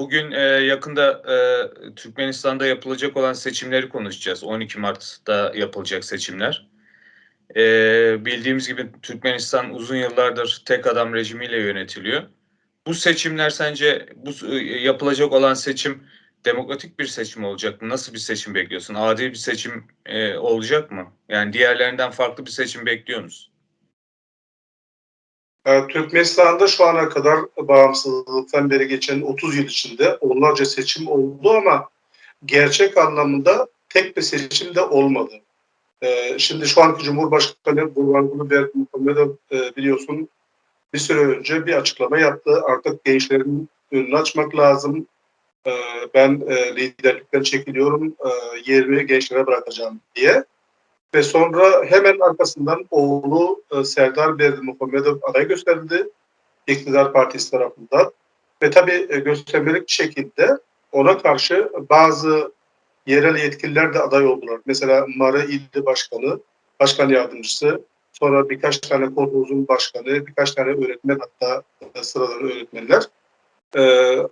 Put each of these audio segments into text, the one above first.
bugün e, yakında e, Türkmenistan'da yapılacak olan seçimleri konuşacağız. 12 Mart'ta yapılacak seçimler. E, bildiğimiz gibi Türkmenistan uzun yıllardır tek adam rejimiyle yönetiliyor. Bu seçimler sence bu e, yapılacak olan seçim demokratik bir seçim olacak mı? Nasıl bir seçim bekliyorsun? Adil bir seçim e, olacak mı? Yani diğerlerinden farklı bir seçim bekliyor musun? Ee, Türkmenistan'da şu ana kadar bağımsızlıktan beri geçen 30 yıl içinde onlarca seçim oldu ama gerçek anlamında tek bir seçim de olmadı. Ee, Şimdi şu anki Cumhurbaşkanı Gurbanguly Berdimuhamedov e, biliyorsun bir süre önce bir açıklama yaptı. Artık gençlerin önünü açmak lazım. Ben e, liderlikten çekiliyorum, e, yerimi gençlere bırakacağım diye. Ve sonra hemen arkasından oğlu e, Serdar Berdimuhamedov aday gösterildi iktidar partisi tarafından. Ve tabii e, göstermelik şekilde ona karşı bazı yerel yetkililer de aday oldular. Mesela Mara İlli Başkanı, Başkan Yardımcısı, sonra birkaç tane Kodoz'un başkanı, birkaç tane öğretmen hatta e, sıradan öğretmenler e,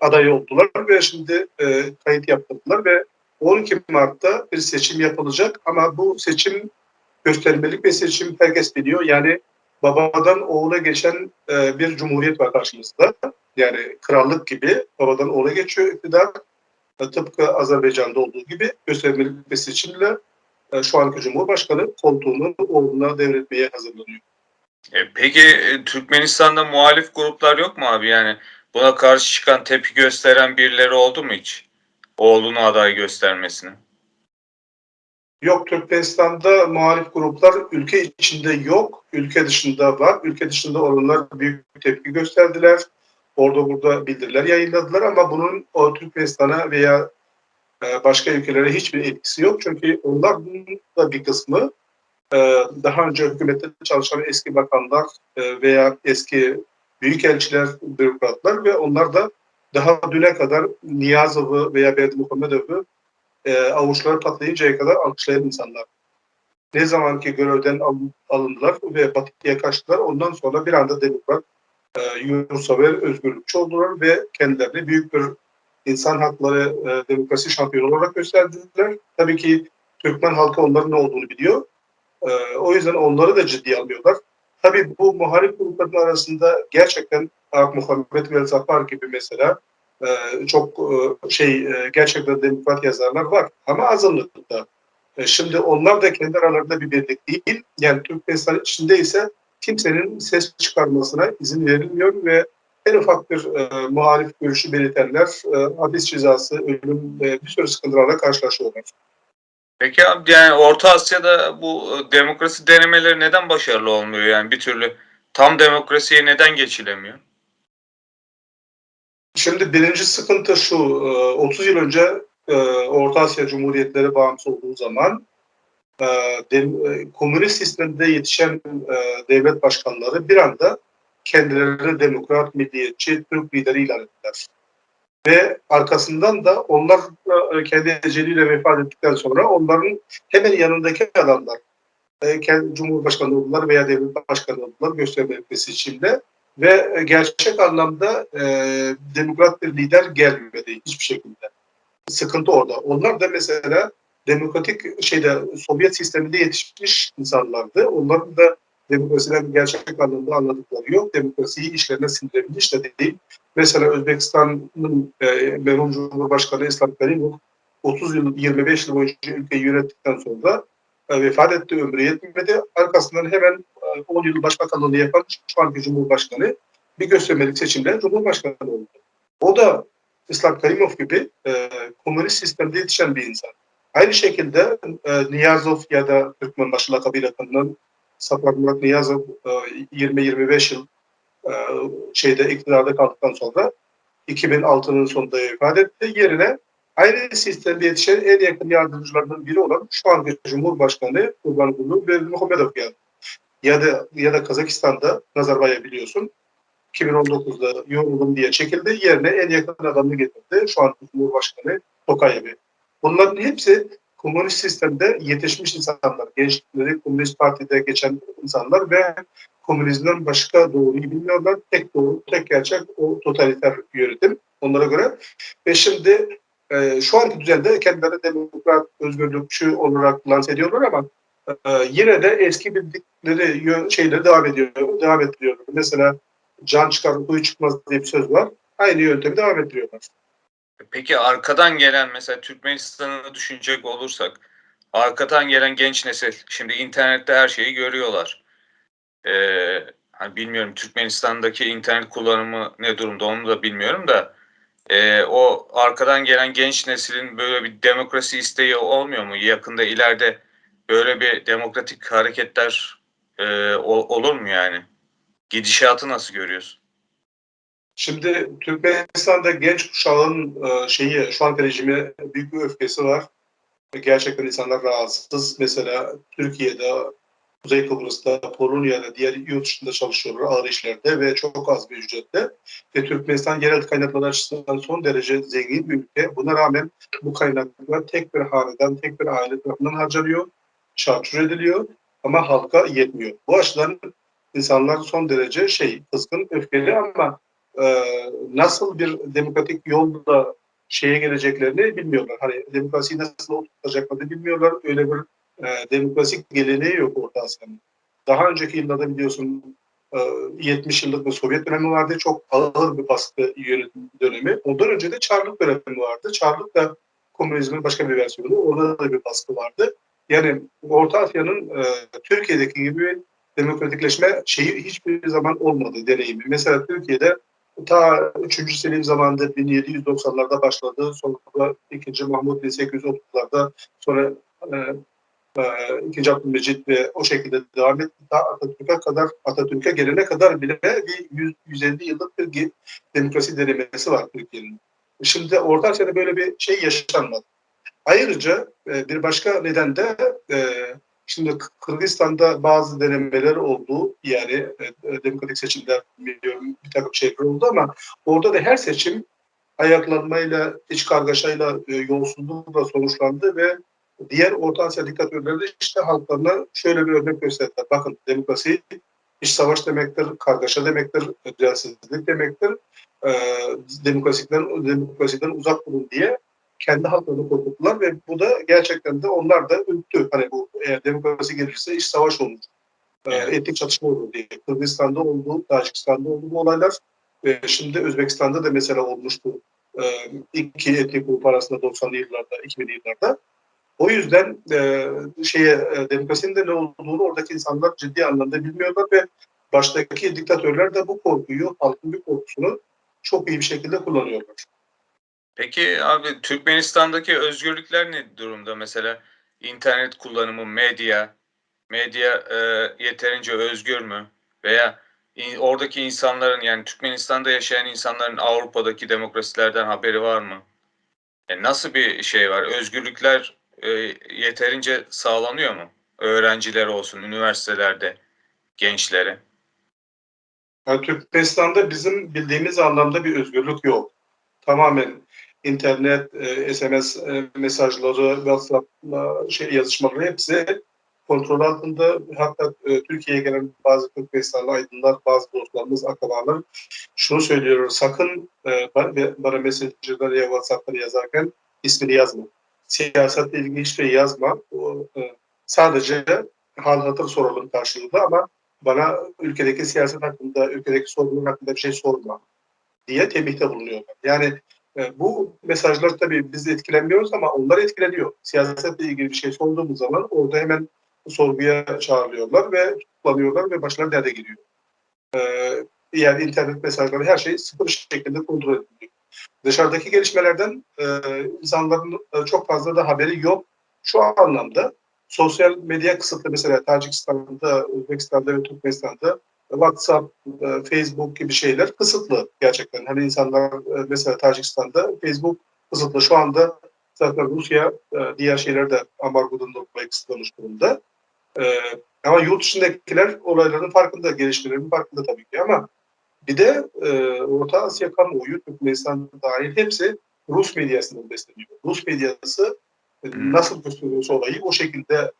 aday oldular ve şimdi e, kayıt yaptırdılar ve 12 Mart'ta bir seçim yapılacak ama bu seçim göstermelik bir seçim herkes biliyor. Yani babadan oğula geçen e, bir cumhuriyet var karşımızda. Yani krallık gibi babadan oğula geçiyor iktidar. E, tıpkı Azerbaycan'da olduğu gibi göstermelik bir seçimle e, şu anki Cumhurbaşkanı koltuğunu oğluna devretmeye hazırlanıyor. E, peki e, Türkmenistan'da muhalif gruplar yok mu abi? Yani buna karşı çıkan tepki gösteren birileri oldu mu hiç? Oğlunu aday göstermesine. Yok Türkmenistan'da muhalif gruplar ülke içinde yok, ülke dışında var. Ülke dışında olanlar büyük tepki gösterdiler. Orada burada bildiriler yayınladılar ama bunun o Türkmenistan'a veya e, başka ülkelere hiçbir etkisi yok. Çünkü onlar da bir kısmı e, daha önce hükümette çalışan eski bakanlar e, veya eski büyükelçiler, bürokratlar ve onlar da daha düne kadar Niyazov'u veya Berdimuhamedov'u e, avuçları patlayıncaya kadar alkışlayan insanlar. Ne zaman ki görevden alın- alındılar ve batıya kaçtılar ondan sonra bir anda demokrat, e, yurtsever, özgürlükçü oldular ve kendilerini büyük bir insan hakları e, demokrasi şampiyonu olarak gösterdiler. Tabii ki Türkmen halkı onların ne olduğunu biliyor. E, o yüzden onları da ciddiye almıyorlar. Tabii bu muhalif grupların arasında gerçekten Ak Muhammed ve Zafar gibi mesela e, çok e, şey e, gerçekten demokrat yazarlar var ama azınlıkta. E, Şimdi onlar da kendi aralarında bir birlik değil. Yani Türkmenistan içinde ise kimsenin ses çıkarmasına izin verilmiyor ve en ufak bir e, muhalif görüşü belirtenler e, hapis cezası, ölüm ve bir sürü sıkıntılarla karşılaşıyorlar. Peki abi yani Orta Asya'da bu e, demokrasi denemeleri neden başarılı olmuyor? Yani bir türlü tam demokrasiye neden geçilemiyor? Şimdi birinci sıkıntı şu, e, 30 yıl önce e, Orta Asya Cumhuriyetleri bağımsız olduğu zaman e, e, komünist sistemde yetişen e, devlet başkanları bir anda kendilerini demokrat, milliyetçi, Türk lideri ilan ettiler. Ve arkasından da onlar e, kendi eceliyle vefat ettikten sonra onların hemen yanındaki adamlar e, kendi Cumhurbaşkanı oldular veya devlet başkanı oldular göstermelik bir seçimde ve gerçek anlamda e, demokrat bir lider gelmedi hiçbir şekilde. Sıkıntı orada. Onlar da mesela demokratik şeyde Sovyet sisteminde yetişmiş insanlardı. Onların da demokrasiden gerçek anlamda anladıkları yok. Demokrasiyi işlerine sindirebilmiş de değil. Mesela Özbekistan'ın e, merhum Cumhurbaşkanı İslam Karimov 30 yıl, 25 yıl boyunca ülkeyi yönettikten sonra e, vefat etti, ömrü yetmedi. Arkasından hemen e, 10 yıl başbakanlığını yapan şu anki Cumhurbaşkanı bir göstermelik seçimle Cumhurbaşkanı oldu. O da İslam Karimov gibi e, komünist sistemde yetişen bir insan. Aynı şekilde e, Niyazov ya da Türkmenbaşı lakabıyla tanınan Safar Murat Niyazov e, 20-25 yıl e, şeyde iktidarda kaldıktan sonra 2006'nın sonunda vefat etti. Yerine aynı sistemde yetişen en yakın yardımcılarından biri olan şu anki Cumhurbaşkanı Kurbanoglu Berdimuhamedov geldi. Ya da ya da Kazakistan'da Nazarbay'a biliyorsun 2019'da yoruldum diye çekildi. Yerine en yakın adamını getirdi. Şu an Cumhurbaşkanı Tokayev'i. Bunların hepsi komünist sistemde yetişmiş insanlar. Gençleri Komünist Parti'de geçen insanlar ve komünizmden başka doğruyu bilmiyorlar. Tek doğru, tek gerçek o totaliter yönetim. onlara göre. Ve şimdi e, şu anki düzende kendileri demokrat, özgürlükçü olarak lanse ediyorlar ama e, yine de eski bildikleri şeyleri devam ediyor, devam ettiriyorlar. Mesela can çıkar, huyu çıkmaz diye bir söz var. Aynı yöntemi devam ettiriyorlar. Peki arkadan gelen mesela Türkmenistan'ı düşünecek olursak arkadan gelen genç nesil şimdi internette her şeyi görüyorlar. Ee, hani bilmiyorum Türkmenistan'daki internet kullanımı ne durumda onu da bilmiyorum da e, o arkadan gelen genç neslin böyle bir demokrasi isteği olmuyor mu? Yakında ileride böyle bir demokratik hareketler e, olur mu yani? Gidişatı nasıl görüyorsun? Şimdi Türkmenistan'da genç kuşağın e, şeyi, şu anki rejime büyük bir öfkesi var. Gerçekten insanlar rahatsız. Mesela Türkiye'de, Kuzey Kıbrıs'ta, Polonya'da, diğer yurt dışında çalışıyorlar ağır işlerde ve çok az bir ücretle. Ve Türkmenistan yerel kaynaklar açısından son derece zengin bir ülke. Buna rağmen bu kaynaklar tek bir haneden, tek bir aile tarafından harcanıyor, çarçur ediliyor ama halka yetmiyor. Bu açıdan insanlar son derece şey, kızgın, öfkeli ama e, nasıl bir demokratik yolla şeye geleceklerini bilmiyorlar. Hani demokrasiyi nasıl oturtacaklarını bilmiyorlar. Öyle bir e, demokratik geleneği yok Orta Asya'nın. Daha önceki yıllarda biliyorsun e, 70 yıllık bir Sovyet dönemi vardı. Çok ağır bir baskı yönetim dönemi. Ondan önce de Çarlık dönemi vardı. Çarlık da komünizmin başka bir versiyonu. Orada da bir baskı vardı. Yani Orta Asya'nın e, Türkiye'deki gibi demokratikleşme şeyi hiçbir zaman olmadı deneyimi. Mesela Türkiye'de ta 3. Selim zamanında 1790'larda başladı. Sonra 2. Mahmut 1830'larda sonra e, e, 2. Abdülmecit ve o şekilde devam etti. Ta Atatürk'e kadar Atatürk'e gelene kadar bile bir 100, 150 yıllık bir demokrasi denemesi var Türkiye'nin. Şimdi Orta Asya'da böyle bir şey yaşanmadı. Ayrıca e, bir başka neden de e, Şimdi Kırgızistan'da bazı denemeler oldu. Yani e, e, demokratik seçimler biliyorum bir takım şeyler oldu ama orada da her seçim ayaklanmayla, iç kargaşayla, e, yolsuzlukla sonuçlandı ve diğer Orta Asya diktatörleri işte halklarına şöyle bir örnek gösterdiler. Bakın demokrasi iç savaş demektir, kargaşa demektir, düzensizlik demektir. E, demokrasiden, demokrasiden uzak durun diye kendi halklarını korkuttular ve bu da gerçekten de onlar da ürktü. Hani bu eğer demokrasi gelirse iş savaş olur. Ee, Evet. Etnik çatışma olur diye. Kırgızistan'da oldu, Tacikistan'da oldu bu olaylar. Ve şimdi Özbekistan'da da mesela olmuştu. Ee, iki etnik grup arasında 90'lı yıllarda, 2000'li yıllarda. O yüzden e, şeye e, demokrasinin de ne olduğunu oradaki insanlar ciddi anlamda bilmiyorlar ve baştaki diktatörler de bu korkuyu, halkın bir korkusunu çok iyi bir şekilde kullanıyorlar. Peki abi Türkmenistan'daki özgürlükler ne durumda? Mesela internet kullanımı, medya, medya e, yeterince özgür mü? Veya in- oradaki insanların yani Türkmenistan'da yaşayan insanların Avrupa'daki demokrasilerden haberi var mı? Yani nasıl bir şey var? Özgürlükler e, yeterince sağlanıyor mu? Öğrenciler olsun, üniversitelerde, gençlere. Yani Türkmenistan'da bizim bildiğimiz anlamda bir özgürlük yok. Tamamen internet, e, SMS e, mesajları, WhatsApp e, şey yazışmaları hepsi kontrol altında. Hatta e, Türkiye'ye gelen bazı Türkmenistanlı aydınlar, bazı dostlarımız, akrabalar şunu söylüyor. Sakın e, ba- bana mesajları ya WhatsApp'ları yazarken ismini yazma. Siyasetle ilgili hiçbir şey yazma. O, e, sadece hal hatır soralım karşılığında ama bana ülkedeki siyaset hakkında, ülkedeki sorunlar hakkında bir şey sorma diye tembihte bulunuyorlar. Yani e, bu mesajlar tabii biz etkilenmiyoruz ama onlar etkileniyor. Siyasetle ilgili bir şey sorduğumuz zaman orada hemen sorguya çağrılıyorlar ve tutuklanıyorlar ve başlarına derde giriyor. E, yani internet mesajları her şey sıfır şekilde kontrol ediliyor. Dışarıdaki gelişmelerden e, insanların e, çok fazla da haberi yok. Şu anlamda sosyal medya kısıtlı mesela Tacikistan'da, Özbekistan'da ve Türkmenistan'da WhatsApp, e, Facebook gibi şeyler kısıtlı gerçekten. Hani insanlar e, mesela Tacikistan'da Facebook kısıtlı. Şu anda zaten Rusya e, diğer şeyler de ambargodan dolayı kısıtlamış durumda. Ama yurt dışındakiler olayların farkında, gelişmelerin farkında tabii ki ama bir de Orta Asya kamuoyu, Türkmenistan dahil hepsi Rus medyasından besleniyor. Rus medyası Hmm. nasıl gösteriyorsa olayı o şekilde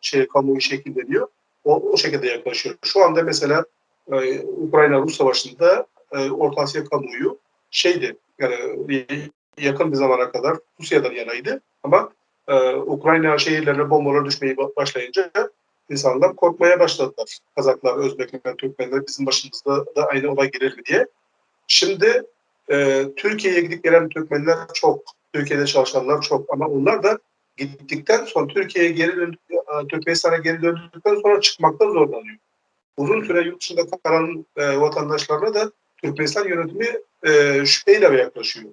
şey kamuoyu şekilleniyor. O, o şekilde yaklaşıyor. Şu anda mesela e, Ukrayna-Rus savaşında e, Orta Asya kamuoyu şeydi, Yani yakın bir zamana kadar Rusya'dan yanaydı ama e, Ukrayna şehirlerine bombalar düşmeye başlayınca insanlar korkmaya başladılar. Kazaklar, Özbekler, Türkmenler bizim başımızda da aynı olay gelir mi diye. Şimdi e, Türkiye'ye gidip gelen Türkmenler çok, Türkiye'de çalışanlar çok ama onlar da gittikten sonra Türkiye'ye geri döndük, e, Türkmenistan'a geri döndükten sonra çıkmakta zorlanıyor. Uzun süre yurt dışında kalan e, vatandaşlarına da Türkmenistan yönetimi e, şüpheyle yaklaşıyor.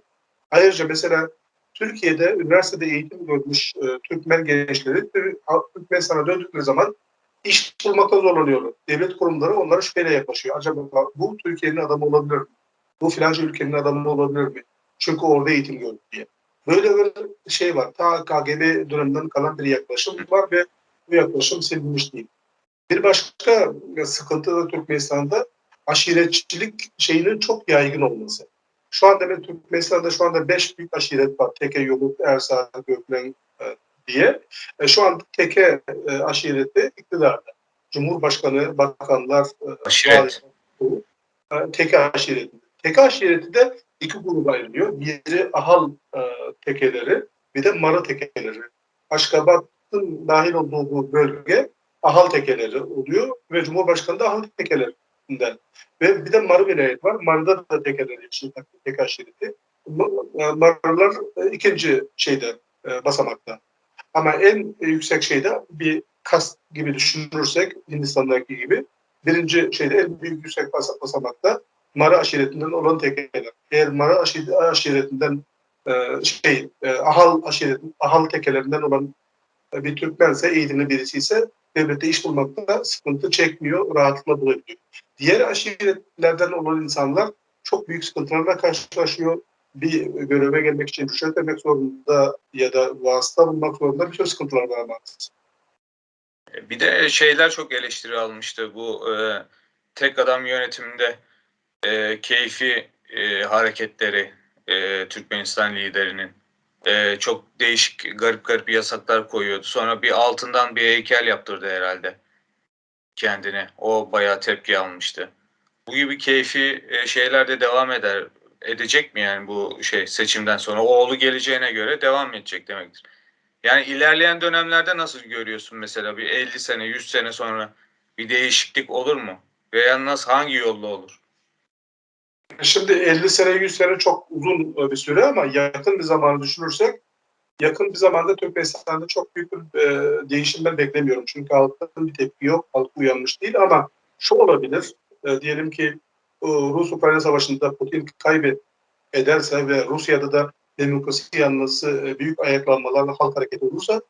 Ayrıca mesela Türkiye'de üniversitede eğitim görmüş e, Türkmen gençleri Türkmenistan'a döndükleri zaman iş bulmakta zorlanıyorlar. Devlet kurumları onlara şüpheyle yaklaşıyor. Acaba bu Türkiye'nin adamı olabilir mi? Bu filanca ülkenin adamı olabilir mi? Çünkü orada eğitim gördü diye. Böyle bir şey var. Ta KGB döneminden kalan bir yaklaşım var ve bu yaklaşım silinmiş değil. Bir başka sıkıntı da Türkmenistan'da aşiretçilik şeyinin çok yaygın olması. Şu anda ben Türkmenistan'da şu anda beş büyük aşiret var. Teke, Yoluk, Ersal, Göklen e, diye. E, şu an Teke e, aşireti iktidarda. Cumhurbaşkanı, bakanlar, e, Aşiret. e, Teke aşireti. Teke aşireti de iki gruba ayrılıyor. Biri Ahal e, tekeleri, bir de Mara tekeleri. Aşkabat'ın dahil olduğu bu bölge Ahal tekeleri oluyor ve Cumhurbaşkanı da Ahal tekelerinden. Ve bir de Marı vilayet var. Marı'da da tekeleri yaşıyor, teke aşireti. Marılar e, ikinci şeyde, e, basamakta. Ama en yüksek şeyde bir kas gibi düşünürsek Hindistan'daki gibi birinci şeyde en büyük yüksek bas basamakta Mara aşiretinden olan tekeler. Eğer Mara aşiretinden e, şey Ahal aşiretin Ahal tekelerinden olan bir Türkmense eğitimli birisi ise devlette iş bulmakta sıkıntı çekmiyor, rahatlıkla bulabiliyor. Diğer aşiretlerden olan insanlar çok büyük sıkıntılarla karşılaşıyor. Bir göreve gelmek için rüşvet vermek zorunda ya da vasıta bulmak zorunda bir sürü sıkıntılar var maalesef. Bir de şeyler çok eleştiri almıştı bu e, tek adam yönetiminde e, keyfi e, hareketleri e, Türkmenistan liderinin e, çok değişik garip garip yasaklar koyuyordu. Sonra bir altından bir heykel yaptırdı herhalde kendine. O bayağı tepki almıştı. Bu gibi keyfi e, şeyler de devam eder. Edecek mi yani bu şey seçimden sonra? Oğlu geleceğine göre devam edecek demektir. Yani ilerleyen dönemlerde nasıl görüyorsun mesela bir 50 sene 100 sene sonra bir değişiklik olur mu? Veya nasıl hangi yolla olur? Şimdi 50 sene 100 sene çok uzun bir süre ama yakın bir zamanı düşünürsek yakın bir zamanda Türkmenistan'da çok büyük bir e, değişim ben beklemiyorum. Çünkü halkın bir tepki yok. Halk uyanmış değil ama şu olabilir. E, diyelim ki Rus-Ukrayna savaşında Putin kaybet ederse ve Rusya'da da demokrasi yanlısı e, büyük ayaklanmalarla halk hareketi olursa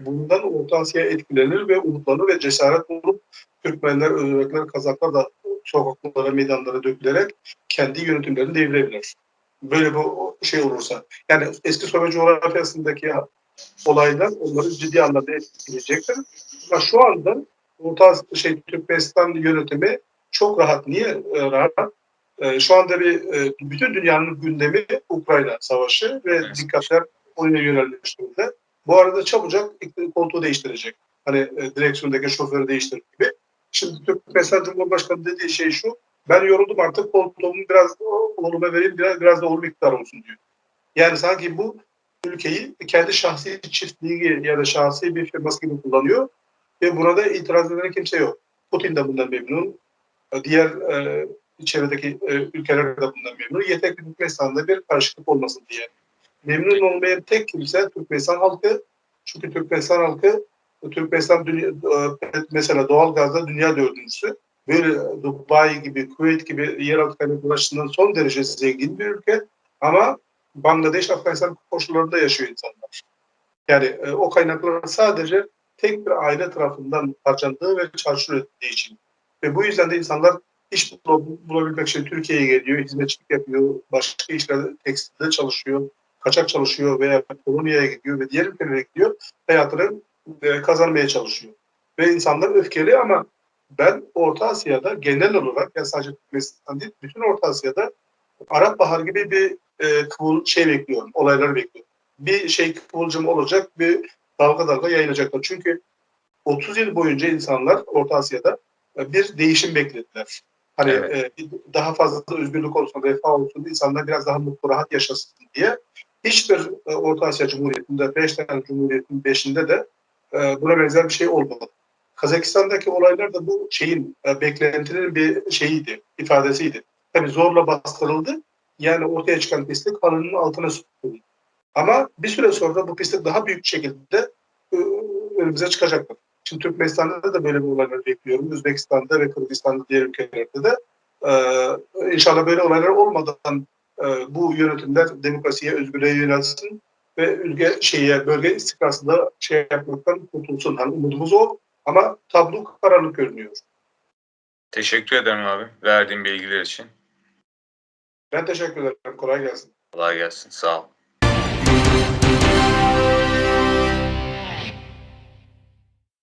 bundan Orta Asya etkilenir ve umutlanır ve cesaret bulup Türkmenler, Özbekler, Kazaklar da sokaklara, meydanlara dökülerek kendi yönetimlerini devirebilir. Böyle bir şey olursa. Yani eski Sovyet coğrafyasındaki olaylar onları ciddi anlamda etkileyecektir. Ama şu anda Orta şey Türkmenistan yönetimi çok rahat. Niye e, rahat? E, şu anda bir e, bütün dünyanın gündemi Ukrayna savaşı ve evet. dikkatler oraya yönelmiş durumda. Bu arada çabucak koltuğu değiştirecek. Hani e, direksiyondaki şoförü değiştirir gibi. Şimdi Türkmenistan Cumhurbaşkanı dediği şey şu. Ben yoruldum artık koltuğumu biraz oğluma vereyim biraz, biraz da oğlum iktidar olsun diyor. Yani sanki bu ülkeyi kendi şahsi çiftliği ya da şahsi bir firması gibi kullanıyor ve buna da itiraz eden kimse yok. Putin de bundan memnun. Diğer e, çevredeki e, ülkeler de bundan memnun. Yeter ki Türkmenistan'da bir karışıklık olmasın diye. Memnun olmayan tek kimse Türkmenistan halkı. Çünkü Türkmenistan halkı Türkmenistan dünya, mesela doğal gazda dünya dördüncüsü. Böyle Dubai gibi, Kuveyt gibi yeraltı kaynakları açısından son derece zengin bir ülke. Ama Bangladeş, Afganistan koşullarında yaşıyor insanlar. Yani e, o kaynaklar sadece tek bir aile tarafından harcandığı ve çarşır ettiği için. Ve bu yüzden de insanlar iş bulabilmek için Türkiye'ye geliyor, hizmetçilik yapıyor, başka işlerde tekstilde çalışıyor, kaçak çalışıyor veya Polonya'ya gidiyor ve diğer ülkelere gidiyor. Hayatını e, kazanmaya çalışıyor. Ve insanlar öfkeli ama ben Orta Asya'da genel olarak ya sadece Türkmenistan değil, bütün Orta Asya'da Arap Bahar gibi bir e, kıvıl şey bekliyorum, olaylar bekliyorum. Bir şey kıvılcım olacak, bir dalga dalga yayılacaklar. Çünkü 30 yıl boyunca insanlar Orta Asya'da e, bir değişim beklediler. Hani Evet. e, daha fazla özgürlük olsun, refah olsun, insanlar biraz daha mutlu, rahat yaşasın diye. Hiçbir e, Orta Asya Cumhuriyeti'nde, beş tane Cumhuriyet'in beşinde de e, buna benzer bir şey olmadı. Kazakistan'daki olaylar da bu şeyin, e, beklentinin bir şeyiydi, ifadesiydi. Tabii zorla bastırıldı. Yani ortaya çıkan pislik halının altına sürüldü. Ama bir süre sonra bu pislik daha büyük şekilde e, önümüze çıkacaktır. Şimdi Türkmenistan'da da böyle bir olaylar bekliyorum. Özbekistan'da ve Kırgızistan'da diğer ülkelerde de. Ee, inşallah böyle olaylar olmadan e, bu yönetimler demokrasiye, özgürlüğe yönelsin ve ülke şeye, bölge istikrarında şey yapmaktan kurtulsun. Hani umudumuz o ama tablo karanlık görünüyor. Teşekkür ederim abi verdiğin bilgiler için. Ben teşekkür ederim. Kolay gelsin. Kolay gelsin. Sağ ol.